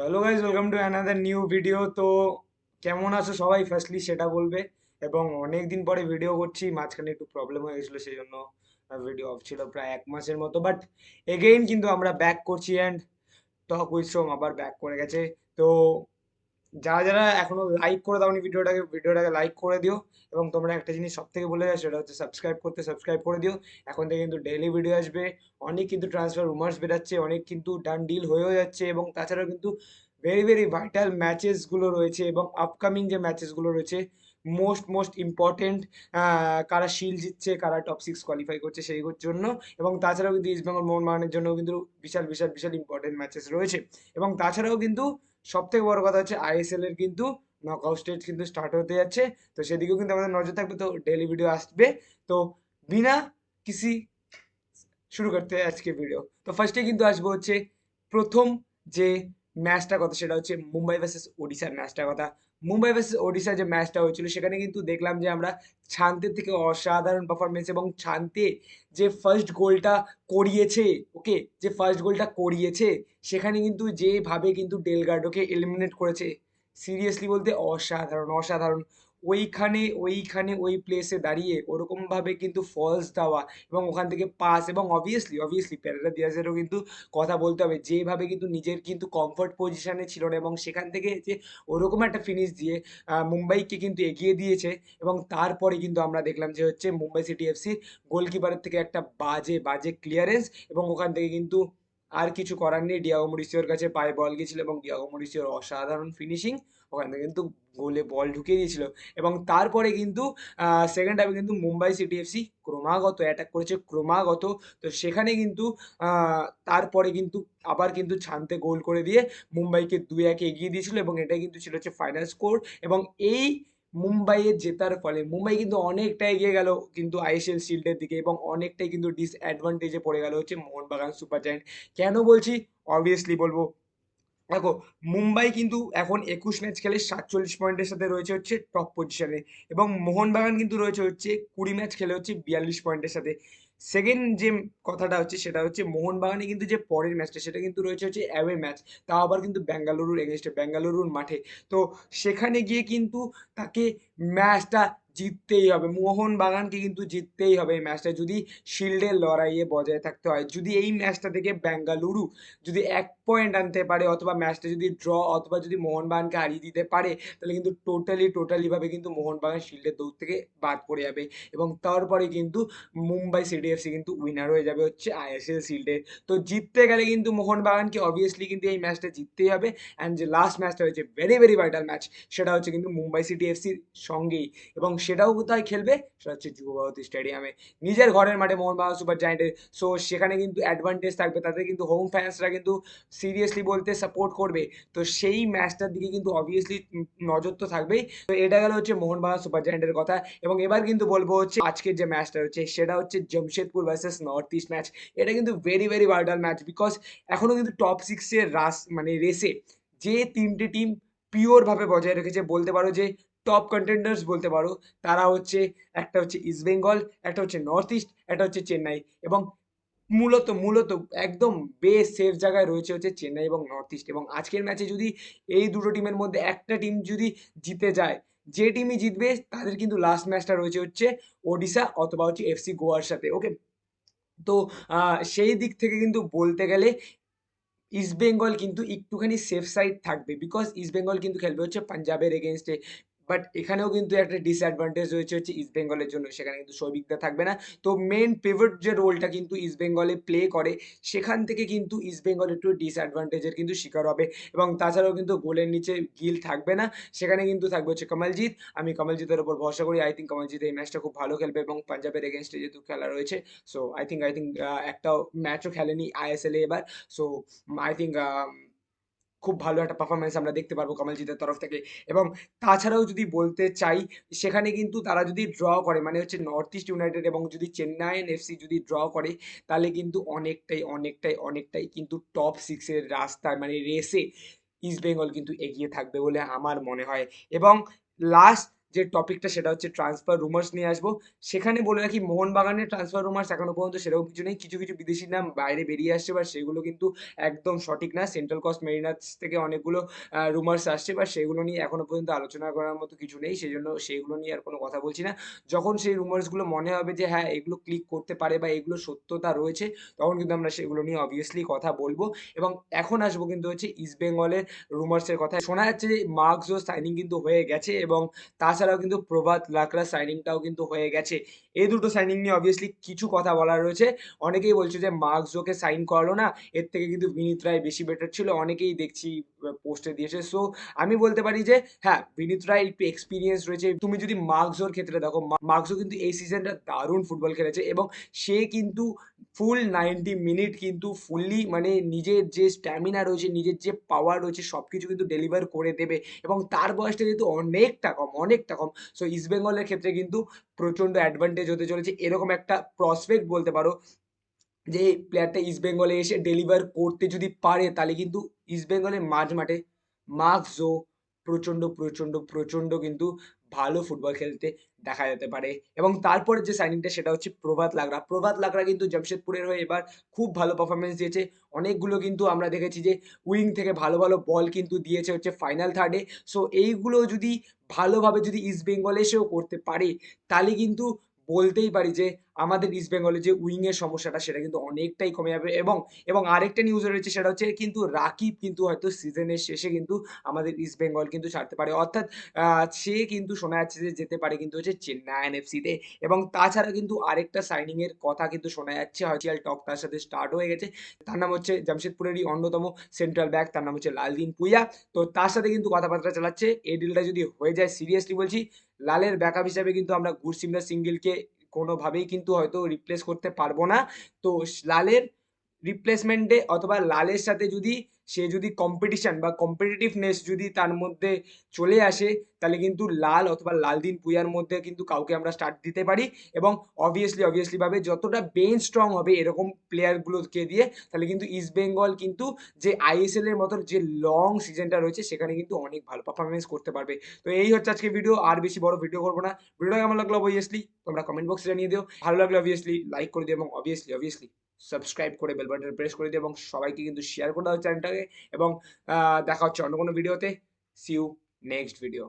Hello guys welcome to another new video তো কেমন আছো সবাই? ফার্স্টলি সেটা বলবে। এবং অনেক দিন পরে ভিডিও করছি, মাঝখানে একটু প্রবলেম হয়ে গেছিল সেই জন্য ভিডিও অফ ছিল প্রায় এক মাসের মতো। বাট এগেইন কিন্তু আমরা ব্যাক করছি অ্যান্ড টক উইথ সোম আবার ব্যাক করে গেছে। তো যারা যারা এখনও লাইক করে দাওনি ভিডিওটাকে ভিডিওটাকে লাইক করে দিও এবং তোমরা একটা জিনিস সব থেকে বলে যাও সেটা হচ্ছে সাবস্ক্রাইব করতে সাবস্ক্রাইব করে দিও। এখন থেকে কিন্তু ডেইলি ভিডিও আসবে, অনেক কিন্তু ট্রান্সফার রুমার্স বেরাচ্ছে, অনেক কিন্তু ডান ডিল হয়েও যাচ্ছে এবং তাছাড়াও কিন্তু ভেরি ভেরি ভাইটাল ম্যাচেসগুলো রয়েছে এবং আপকামিং যে ম্যাচেসগুলো রয়েছে মোস্ট মোস্ট ইম্পর্টেন্ট কারা শিল জিতছে, কারা টপ সিক্স কোয়ালিফাই করছে সেই জন্য। এবং তাছাড়াও কিন্তু ইস্ট বেঙ্গল মোহনবাগানের জন্য কিন্তু বিশাল বিশাল বিশাল ইম্পর্টেন্ট ম্যাচেস রয়েছে। এবং তাছাড়াও কিন্তু সব থেকে বড় কথা হচ্ছে আইএসএল এর কিন্তু নকআউট স্টেজ কিন্তু স্টার্ট হতে যাচ্ছে। তো সেদিকেও কিন্তু আমাদের নজর থাকবে। তো ডেলি ভিডিও আসবে। তো বিনা কিসি শুরু করতে আজকে ভিডিও তো ফার্স্টে কিন্তু আসব হচ্ছে প্রথম যে ম্যাচটা কথা সেটা হচ্ছে মুম্বাই ভার্সেস ওডিশার ম্যাচটার কথা। মুম্বাই ভার্সেস ওডিশা যে ম্যাচটা হয়েছিল, সেখানে কিন্তু দেখলাম যে আমরা ছান্তের থেকে অসাধারণ পারফরমেন্স এবং ছান্তে যে ফার্স্ট গোলটা করিয়েছে ওকে যে ফার্স্ট গোলটা করিয়েছে, সেখানে কিন্তু যেভাবে কিন্তু ডেলগার্ডোকে এলিমিনেট করেছে। সিরিয়াসলি বলতে অসাধারণ অসাধারণ। ওইখানে ওইখানে ওই প্লেসে দাঁড়িয়ে ওরকমভাবে কিন্তু ফলস দেওয়া এবং ওখান থেকে পাস এবং অবভিয়াসলি অবভিয়াসলি প্যারেরা দিয়াজেরও কিন্তু কথা বলতে হবে। যেভাবে কিন্তু নিজের কিন্তু কমফর্ট পজিশানে ছিল না এবং সেখান থেকে যে ওরকম একটা ফিনিশ দিয়ে মুম্বাইকে কিন্তু এগিয়ে দিয়েছে এবং তারপরে কিন্তু আমরা দেখলাম যে হচ্ছে মুম্বাই সিটি এফসির গোলকিপারের থেকে একটা বাজে বাজে ক্লিয়ারেন্স এবং ওখান থেকে কিন্তু আর কিছু করার নেই। ডিয়াগো মরিসিওর কাছে পায়ে বল গিয়েছিল এবং ডিয়াগো মরিসিওর অসাধারণ ফিনিশিং ওখান থেকে কিন্তু গোলে বল ঢুকিয়ে দিয়েছিল। এবং তারপরে কিন্তু সেকেন্ড হাফে কিন্তু মুম্বাই সিটি এফসি ক্রমাগত অ্যাটাক করেছে, ক্রমাগত। তো সেখানে কিন্তু তারপরে কিন্তু আবার কিন্তু ছানতে গোল করে দিয়ে মুম্বাইকে দুই একে এগিয়ে দিয়েছিল এবং এটাই কিন্তু ছিল হচ্ছে ফাইনাল স্কোর এবং এই মুম্বাইয়ের জেতার ফলে, মুম্বাই কিন্তু অনেকটা এগিয়ে গেল কিন্তু আইএসএল শিল্ডের দিকে এবং অনেকটাই কিন্তু ডিসঅ্যাডভান্টেজে পড়ে গেল হচ্ছে মোহনবাগান সুপার জায়েন্ট কেন বলছি? অবভিয়াসলি বলব দেখো, মুম্বাই কিন্তু এখন একুশ ম্যাচ খেলে সাতচল্লিশ পয়েন্টের সাথে রয়েছে হচ্ছে টপ পজিশনে এবং মোহনবাগান কিন্তু রয়েছে হচ্ছে কুড়ি ম্যাচ খেলে হচ্ছে বিয়াল্লিশ পয়েন্টের সাথে। সেকেন্ড যে কথাটা হচ্ছে সেটা হচ্ছে মোহনবাগানে কিন্তু যে পরের ম্যাচটা সেটা কিন্তু রয়েছে হচ্ছে অ্যাওয়ে ম্যাচ তাও আবার কিন্তু বেঙ্গালুরুর এগেনস্টে বেঙ্গালুরুর মাঠে। তো সেখানে গিয়ে কিন্তু তাকে ম্যাচটা জিততেই হবে। মোহনবাগানকে কিন্তু জিততেই হবে এই ম্যাচটা যদি শিল্ডের লড়াইয়ে বজায় থাকতে হয়, যদি এই ম্যাচটা থেকে বেঙ্গালুরু যদি এক পয়েন্ট আনতে পারে অথবা ম্যাচটা যদি ড্র অথবা যদি মোহনবাগানকে হারিয়ে দিতে পারে, তাহলে কিন্তু টোটালি টোটালিভাবে কিন্তু মোহনবাগান শিল্ডের দৌড় থেকে বাদ পড়ে যাবে এবং তারপরে কিন্তু মুম্বাই সিডিএফসি কিন্তু উইনার হয়ে যাবে হচ্ছে আইএসএল শিল্ডে। তো জিততে গেলে কিন্তু মোহনবাগানকে অবভিয়াসলি কিন্তু এই ম্যাচটা জিততেই হবে অ্যান্ড যে লাস্ট ম্যাচটা হয়েছে ভেরি ভেরি ভাইটাল ম্যাচ সেটা হচ্ছে কিন্তু মুম্বাই সিটি এফসির সঙ্গেই এবং সেটাও কোথায় খেলবে? সেটা হচ্ছে যুবভারতী স্টেডিয়ামে নিজের ঘরের মাঠে মোহনবাগান সুপার জায়েন্টের সো সেখানে কিন্তু অ্যাডভান্টেজ থাকবে। তাতে কিন্তু হোম ফ্যান্সরা কিন্তু সিরিয়াসলি বলতে সাপোর্ট করবে। তো সেই ম্যাচটার দিকে কিন্তু অবভিয়াসলি নজর তো থাকবেই। তো এটা গেল হচ্ছে মোহনবাগান সুপার জায়েন্টের কথা। এবং এবার কিন্তু বলব হচ্ছে আজকের যে ম্যাচটা হচ্ছে, সেটা হচ্ছে Jamshedpur versus north east match এটা কিন্তু very very vital match because এখনও কিন্তু টপ সিক্সের রাস মানে রেসে যে তিনটে টিম পিওরভাবে বজায় রেখেছে, বলতে পারো যে টপ কন্টেন্ডার্স বলতে পারো, তারা হচ্ছে একটা হচ্ছে ইস্ট বেঙ্গল একটা হচ্ছে নর্থ ইস্ট একটা হচ্ছে চেন্নাই এবং মূলত মূলত একদম বেশ সেফ জায়গায় রয়েছে হচ্ছে চেন্নাই এবং নর্থ ইস্ট এবং আজকের ম্যাচে যদি এই দুটো টিমের মধ্যে একটা টিম যদি জিতে যায়, যে টিমই জিতবে তাদের কিন্তু লাস্ট ম্যাচটা রয়েছে হচ্ছে ওডিশা অথবা হচ্ছে এফসি গোয়ার সাথে ওকে তো সেই দিক থেকে কিন্তু বলতে গেলে ইস্ট বেঙ্গল কিন্তু একটুখানি সেফ সাইড থাকবে বিকজ ইস্ট বেঙ্গল কিন্তু খেলবে হচ্ছে পাঞ্জাবের এগেনস্টে বাট এখানেও কিন্তু একটা ডিসঅ্যাডভান্টেজ রয়েছে হচ্ছে ইস্ট বেঙ্গলের জন্য, সেখানে কিন্তু সৌভিকদা থাকবে না। তো মেন পেভট যে রোলটা কিন্তু ইস্ট বেঙ্গলে প্লে করে, সেখান থেকে কিন্তু ইস্ট বেঙ্গল একটু ডিসঅ্যাডভান্টেজের কিন্তু শিকার হবে। এবং তাছাড়াও কিন্তু গোলের নিচে গিল থাকবে না, সেখানে কিন্তু থাকবে হচ্ছে কমলজিৎ আমি কমলজিতের উপর ভরসা করি আই থিঙ্ক কমলজিৎ এই ম্যাচটা খুব ভালো খেলবে এবং পাঞ্জাবের এগেনস্টে যেহেতু খেলা রয়েছে so I think I think একটাও ম্যাচও খেলেনি আইএসএলে এবার। সো আই থিঙ্ক খুব ভালো একটা পারফরমেন্স আমরা দেখতে পারব কমলজিতের তরফ থেকে। এবং তাছাড়াও যদি বলতে চাই, সেখানে কিন্তু তারা যদি ড্র করে মানে হচ্ছে নর্থ ইস্ট ইউনাইটেড এবং যদি চেন্নাইন এফসি যদি ড্র করে, তাহলে কিন্তু অনেকটাই অনেকটাই অনেকটাই কিন্তু টপ সিক্সের রাস্তায় মানে রেসে ইস্ট বেঙ্গল কিন্তু এগিয়ে থাকবে বলে আমার মনে হয়। এবং লাস্ট যে টপিকটা সেটা হচ্ছে ট্রান্সফার রুমার্স নিয়ে আসব। সেখানে বলে রাখি মোহনবাগানের ট্রান্সফার রুমার্স এখনও পর্যন্ত সেরকম কিছু নেই। কিছু কিছু বিদেশি নাম বাইরে বেরিয়ে আসছে বা সেগুলো কিন্তু একদম সঠিক না। সেন্ট্রাল কস্ট মেরিনার্স থেকে অনেকগুলো রুমার্স আসছে বা সেগুলো নিয়ে এখনও পর্যন্ত আলোচনা করার মতো কিছু নেই। সেই জন্য সেগুলো নিয়ে আর কোনো কথা বলছি না। যখন সেই রুমার্সগুলো মনে হবে যে হ্যাঁ এগুলো ক্লিক করতে পারে বা এগুলো সত্যতা রয়েছে, তখন কিন্তু আমরা সেগুলো নিয়ে অবভিয়াসলি কথা বলব। এবং এখন আসব কিন্তু হচ্ছে ইস্ট বেঙ্গলের রুমার্সের কথা। শোনা যাচ্ছে যে মার্কসও সাইনিং কিন্তু হয়ে গেছে এবং তাছাড়াও কিন্তু প্রভাত লাকড়া সাইনিংটাও কিন্তু হয়ে গেছে। এই দুটো সাইনিং নিয়ে অবভিয়াসলি কিছু কথা বলার রয়েছে। অনেকেই বলছে যে মার্কসোকে সাইন করালো না, এর থেকে কিন্তু বিনীত রায় বেশি বেটার ছিল, অনেকেই দেখছি পোস্টে দিয়েছে। সো আমি বলতে পারি যে হ্যাঁ বিনীত রায় একটু এক্সপিরিয়েন্স রয়েছে। তুমি যদি মার্কসোর ক্ষেত্রে দেখো মার্কসও কিন্তু এই সিজনটা দারুণ ফুটবল খেলেছে এবং সে কিন্তু ফুল নাইনটি মিনিট কিন্তু ফুললি মানে নিজের যে স্ট্যামিনা রয়েছে, নিজের যে পাওয়ার রয়েছে সব কিছু কিন্তু ডেলিভার করে দেবে। এবং তার বয়সটা যেহেতু অনেকটা কম অনেকটা কম সো ইস্ট বেঙ্গলের ক্ষেত্রে কিন্তু প্রচণ্ড অ্যাডভান্টেজ হতে চলেছে। এরকম একটা প্রসপেক্ট বলতে পারো যে প্লেয়ারটা ইস্ট বেঙ্গলে এসে ডেলিভার করতে যদি পারে, তাহলে কিন্তু ইস্ট বেঙ্গলের মাঝ মাঠে মার্কসও প্রচণ্ড প্রচণ্ড প্রচণ্ড কিন্তু ভালো ফুটবল খেলতে দেখা যেতে পারে। এবং তারপরে যে সাইনিংটা সেটা হচ্ছে প্রভাত লাগরা প্রভাত লাগরা কিন্তু জামশেদপুরের হয়ে এবার খুব ভালো পারফরমেন্স দিয়েছে। অনেকগুলো কিন্তু আমরা দেখেছি যে উইং থেকে ভালো ভালো বল কিন্তু দিয়েছে হচ্ছে ফাইনাল থার্ডে সো এইগুলো যদি ভালোভাবে যদি ইস্ট বেঙ্গল এসেও করতে পারে, তাহলে কিন্তু বলতেই পারি যে আমাদের ইস্ট বেঙ্গলের যে উইংয়ের সমস্যাটা সেটা কিন্তু অনেকটাই কমে যাবে এবং এবং আরেকটা নিউজ রয়েছে সেটা হচ্ছে কিন্তু রাকিব কিন্তু হয়তো সিজনের শেষে কিন্তু আমাদের ইস্ট বেঙ্গল কিন্তু ছাড়তে পারে। অর্থাৎ সে কিন্তু শোনা যাচ্ছে যে যেতে পারে কিন্তু হচ্ছে চেন্নাই এন এনএফসিতে এবং তাছাড়া কিন্তু আরেকটা সাইনিংয়ের কথা কিন্তু শোনা যাচ্ছে। হয়চিয়াল টক তার সাথে স্টার্ট হয়ে গেছে। তার নাম হচ্ছে জামশেদপুরেরই অন্যতম সেন্ট্রাল ব্যাক তার নাম হচ্ছে লালদিন পুইয়া। তো তার সাথে কিন্তু কথাবার্তা চালাচ্ছে। এই ডিলটা যদি হয়ে যায় সিরিয়াসলি বলছি, লালের ব্যাকআপ হিসাবে কিন্তু আমরা গুরসিমরা সিঙ্গেলকে কোনোভাবেই কিন্তু হয়তো রিপ্লেস করতে পারব না। তো লালের রিপ্লেসমেন্টে অথবা লালের সাথে যদি সে যদি কম্পিটিশন বা কম্পিটিটিভনেস যদি তার মধ্যে চলে আসে, তাহলে কিন্তু লাল অথবা লালদিন পুয়ার মধ্যে কিন্তু কাউকে আমরা স্টার্ট দিতে পারি এবং অবভিয়াসলি অবভিয়াসলি ভাবে যতটা বেঞ্চ স্ট্রং হবে এরকম প্লেয়ারগুলোকে দিয়ে, তাহলে কিন্তু ইস্ট বেঙ্গল কিন্তু যে আইএসএল এর মতন যে লং সিজনটা রয়েছে, সেখানে কিন্তু অনেক ভালো পারফরমেন্স করতে পারবে। তো এই হচ্ছে আজকে ভিডিও আর বেশি বড় ভিডিও করব না। ভিডিওটা কেমন লাগল? অবভিয়াসলি তোমরা কমেন্ট বক্সে জানিয়ে দিও। ভালো লাগল অবভিয়াসলি লাইক করে দিও এবং অবভিয়াসলি অবভিয়াসলি সাবস্ক্রাইব করে বেল বাটন প্রেস করে দিও এবং সবাইকে কিন্তু শেয়ার করে দাও চ্যানেলটাকে এবং দেখা হচ্ছে অন্য কোনো ভিডিওতে সি ইউ নেক্সট ভিডিও